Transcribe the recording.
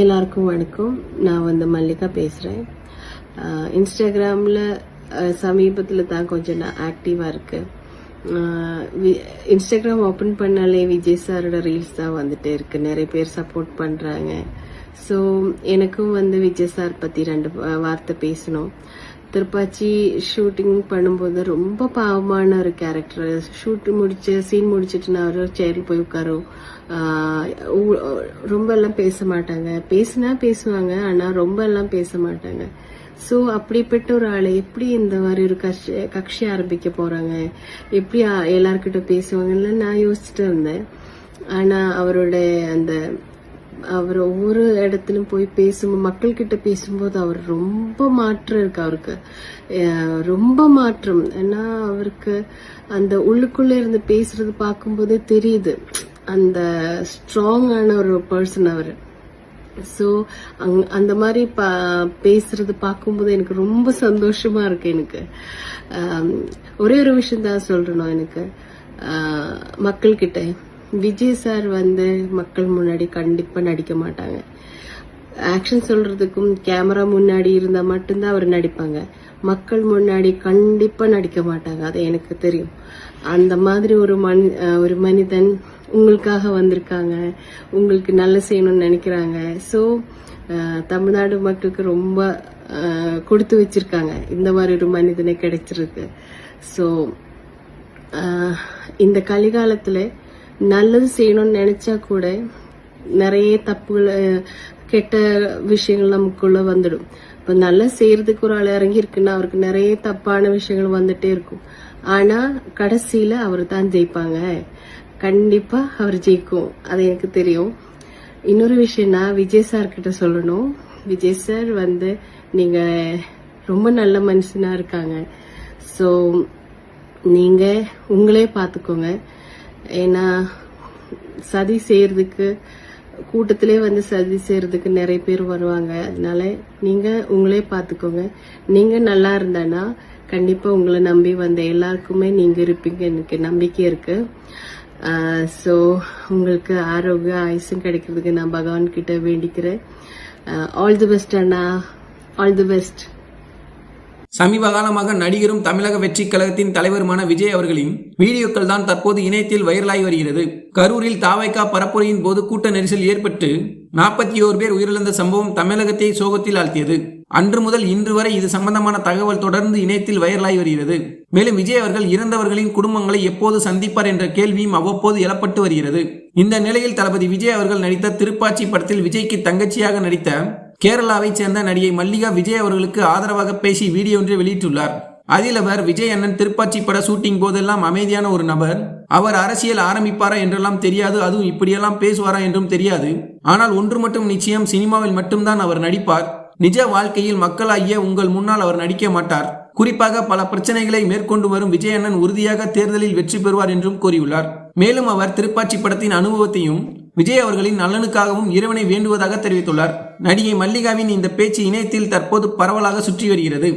எல்லாருக்கும் வணக்கம். நான் வந்து மல்லிகா பேசுகிறேன் இன்ஸ்டாகிராமில் சமீபத்தில் தான் கொஞ்சம் நான் ஆக்டிவாக இருக்கேன் இன்ஸ்டாகிராம் ஓப்பன் பண்ணாலே விஜய் சாரோட ரீல்ஸ் தான் வந்துட்டே இருக்கு. நிறைய பேர் சப்போர்ட் பண்ணுறாங்க ஸோ எனக்கும் வந்து விஜய் சார் பற்றி ரெண்டு வார்த்தை பேசணும். திருப்பாச்சி ஷூட்டிங் பண்ணும்போது ரொம்ப பாவமான ஒரு கேரக்டர் ஷூட் முடிச்சு சீன் முடிச்சுட்டு நான் ஒரு சேரில் போய் உட்காரும். ரொம்ப எல்லாம் பேச மாட்டாங்க. பேசினா பேசுவாங்க ஆனால் ரொம்ப எல்லாம் பேச மாட்டாங்க. ஸோ அப்படிப்பட்ட ஒரு ஆள் எப்படி இந்த மாதிரி ஒரு கட்சி கட்சி ஆரம்பிக்க போகிறாங்க எப்படி ஆ- எல்லார்கிட்ட பேசுவாங்கன்னு நான் யோசிச்சுட்டு இருந்தேன். ஆனால் அவரோட அந்த அவர் ஒவ்வொரு இடத்துலயும் போய் பேசும்போது மக்கள் கிட்ட பேசும்போது அவர் ரொம்ப மாற்றம் இருக்கு அவருக்கு. ரொம்ப மாற்றம். ஏன்னா அவருக்கு அந்த உள்ளுக்குள்ள இருந்து பேசுறது பார்க்கும்போதே தெரியுது. அந்த ஸ்ட்ராங்கான ஒரு பர்சன் அவர். ஸோ அங் அந்த மாதிரி பா பேசுறது பார்க்கும்போது எனக்கு ரொம்ப சந்தோஷமா இருக்கு எனக்கு. ஒரே ஒரு விஷயம் தான் சொல்றணும் எனக்கு. மக்கள்கிட்ட. விஜய் சார் வந்து மக்கள் முன்னாடி கண்டிப்பா நடிக்க மாட்டாங்க. ஆக்ஷன் சொல்றதுக்கும் கேமரா முன்னாடி இருந்தா மட்டும்தான் அவர் நடிப்பாங்க. மக்கள் முன்னாடி கண்டிப்பா நடிக்க மாட்டாங்க. அது எனக்கு தெரியும். அந்த மாதிரி ஒரு மண் ஒரு மனிதன் உங்களுக்காக வந்திருக்காங்க. உங்களுக்கு நல்ல செய்யணும்னு நினைக்கிறாங்க. ஸோ தமிழ்நாடு மக்களுக்கு ரொம்ப கொடுத்து வச்சிருக்காங்க. இந்த மாதிரி ஒரு மனிதனை கிடைச்சிருக்கு. ஸோ இந்த கலிகாலத்துல நல்லது செய்யணும்னு நினைச்சா கூட நிறைய தப்புகளை கெட்ட விஷயங்கள் நமக்குள்ள வந்துடும். இப்ப நல்லா செய்யறதுக்கு ஒரு ஆள் இறங்கி இருக்குன்னா அவருக்கு நிறைய தப்பான விஷயங்கள் வந்துட்டே இருக்கும். ஆனா கடைசியில அவர் தான் ஜெயிப்பாங்க. கண்டிப்பா அவர் ஜெயிக்கும். அது எனக்கு தெரியும். இன்னொரு விஷயம்னா விஜய் சார் கிட்ட சொல்லணும். விஜய் சார் வந்து நீங்க ரொம்ப நல்ல மனுஷனா இருக்காங்க. ஸோ நீங்க உங்களே பார்த்துக்கோங்க ஏன்னா சதி செய்யறதுக்கு கூட்டத்திலே வந்து சதி செய்யறதுக்கு நிறைய பேர் வருவாங்க. அதனால நீங்க உங்களே பார்த்துக்கோங்க நீங்க நல்லா இருந்தானா கண்டிப்பா உங்களை நம்பி வந்த எல்லாருக்குமே நீங்க இருப்பீங்க. எனக்கு நம்பிக்கை இருக்கு. ஸோ உங்களுக்கு ஆரோக்கிய ஆயுசும் கிடைக்கிறதுக்கு நான் பகவான் கிட்ட வேண்டிக்கிறேன் ஆல் தி பெஸ்ட் அண்ணா. ஆல் தி பெஸ்ட் சமீப காலமாக நடிகரும் தமிழக வெற்றிக் கழகத்தின் தலைவருமான விஜய் அவர்களின் வீடியோக்கள் தான் தற்போது இணையத்தில் வைரலாகி வருகிறது. கரூரில் தாவைக்கா பரப்புரையின் போது கூட்ட நெரிசல் ஏற்பட்டு நாற்பத்தி ஓரு பேர் உயிரிழந்த சம்பவம் தமிழகத்தை சோகத்தில் ஆழ்த்தியது. அன்று முதல் இன்று வரை இது சம்பந்தமான தகவல் தொடர்ந்து இணையத்தில் வைரலாகி வருகிறது. மேலும் விஜய் அவர்கள் இறந்தவர்களின் குடும்பங்களை எப்போது சந்திப்பார் என்ற கேள்வியும் அவ்வப்போது எழப்பட்டு வருகிறது. இந்த நிலையில் தளபதி விஜய் அவர்கள் நடித்த திருப்பாச்சி படத்தில் விஜய்க்கு தங்கச்சியாக நடித்த கேரளாவைச் சேர்ந்த நடிகை மல்லிகா விஜய் அவர்களுக்கு ஆதரவாக பேசி வீடியோ ஒன்றை வெளியிட்டுள்ளார். அதில் அவர் விஜய் அண்ணன் திருப்பாச்சி பட ஷூட்டிங் போதெல்லாம் அமைதியான ஒரு நபர். அவர் அரசியல் ஆரம்பிப்பாரா என்றெல்லாம் தெரியாது அதுவும் இப்படியெல்லாம் பேசுவாரா என்றும் தெரியாது. ஆனால் ஒன்று மட்டும் நிச்சயம் சினிமாவில் மட்டும்தான் அவர் நடிப்பார். நிஜ வாழ்க்கையில் மக்களாகிய உங்கள் முன்னால் அவர் நடிக்க மாட்டார். குறிப்பாக பல பிரச்சனைகளை மேற்கொண்டு வரும் விஜய் அண்ணன் உறுதியாக தேர்தலில் வெற்றி பெறுவார் என்றும் கூறியுள்ளார். மேலும் அவர் திருப்பாச்சி படத்தின் அனுபவத்தையும் விஜய் அவர்களின் நலனுக்காகவும் இறைவனை வேண்டுவதாக தெரிவித்துள்ளார். நடிகை மல்லிகாவின் இந்த பேச்சு இணையத்தில் தற்போது பரவலாக சுற்றி வருகிறது.